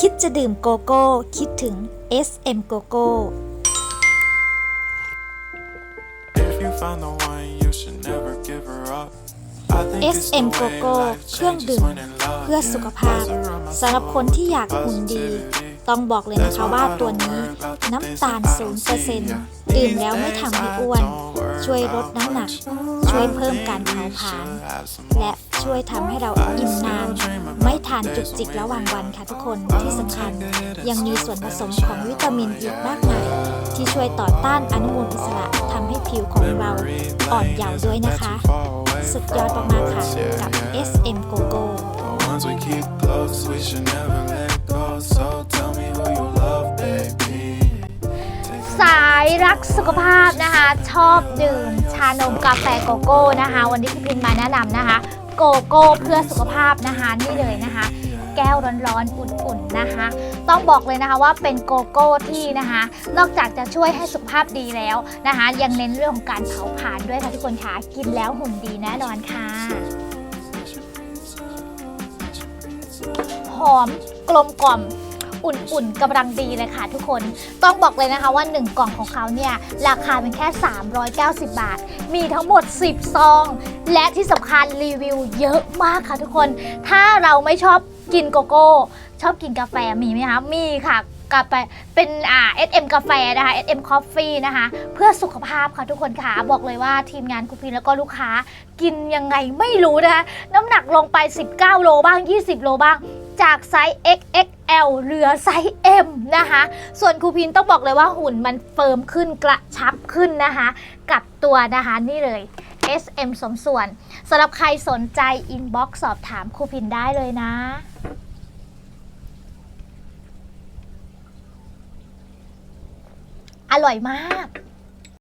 คิดจะดื่มโกโก้ คิดถึง SM โกโก้ If you found the one, you should never give her up. I think it's the SM way Coco life เครื่อง changes ดื่ม when in love. เพื่อสุขภาพสำหรับคนที่อยากหุ่นดี ต้องบอกเลยนะคะว่าตัวนี้น้ำตาล0%ดื่มแล้วไม่ทำให้อ้วน ช่วยลดน้ำหนัก ช่วยเพิ่มการเผาผลาญและช่วยทำให้เราอิ่มนานไม่ทานจุกจิกระหว่างวันค่ะทุกคนที่สำคัญ ยังมีส่วนผสมของวิตามินอีกมากมาย ที่ช่วยต่อต้านอนุมูลอิสระทำให้ผิวของเราอ่อนเยาว์ด้วยนะคะ สุดยอดมากๆค่ะกับ SM GoGo The ones we keep close, we should never let go. So tell me who you love, baby. สายรักสุขภาพนะคะ ชอบดื่มชานมกาแฟโกโก้นะคะ วันนี้พี่พินมาแนะนำนะคะ โกโก้เพื่อสุขภาพนะคะนี่เลยนะคะ แก้วร้อนๆอุ่นๆนะคะ ต้องบอกเลยนะคะว่าเป็นโกโก้ที่นะคะ นอกจากจะช่วยให้สุขภาพดีแล้วนะคะ ยังเน้นเรื่องของการเผาผลาญด้วยค่ะทุกคนค่ะกินแล้วหุ่นดีแน่นอนค่ะหอมกลมกล่อม อุ่นๆกำลังดีเลยค่ะทุกคนต้องบอกเลยนะคะว่า 1 กล่องของเขาเนี่ยราคาเป็นแค่ 390 บาท มีทั้งหมด 10 ซอง และที่สำคัญรีวิวเยอะมากค่ะทุกคน ถ้าเราไม่ชอบกินโกโก้ ชอบกินกาแฟมีไหมคะมีค่ะกาแฟเป็นอ่า SM กาแฟนะคะ SM Coffee นะคะ เพื่อสุขภาพค่ะทุกคนค่ะ บอกเลยว่าทีมงานคุณพินแล้วก็ลูกค้า กินยังไงไม่รู้นะคะ น้ำหนักลงไป 19 โลบ้าง 20 โลบ้าง จากไซส์ XXL เหลือไซส์ M นะคะ ส่วนครูพินต้องบอกเลยว่าหุ่นมันเฟิร์มขึ้นกระชับขึ้นนะคะ กับตัวนะคะนี่เลย SM สมส่วนสำหรับใครสนใจอินบ็อกซ์สอบถามครูพินได้เลยนะอร่อยมาก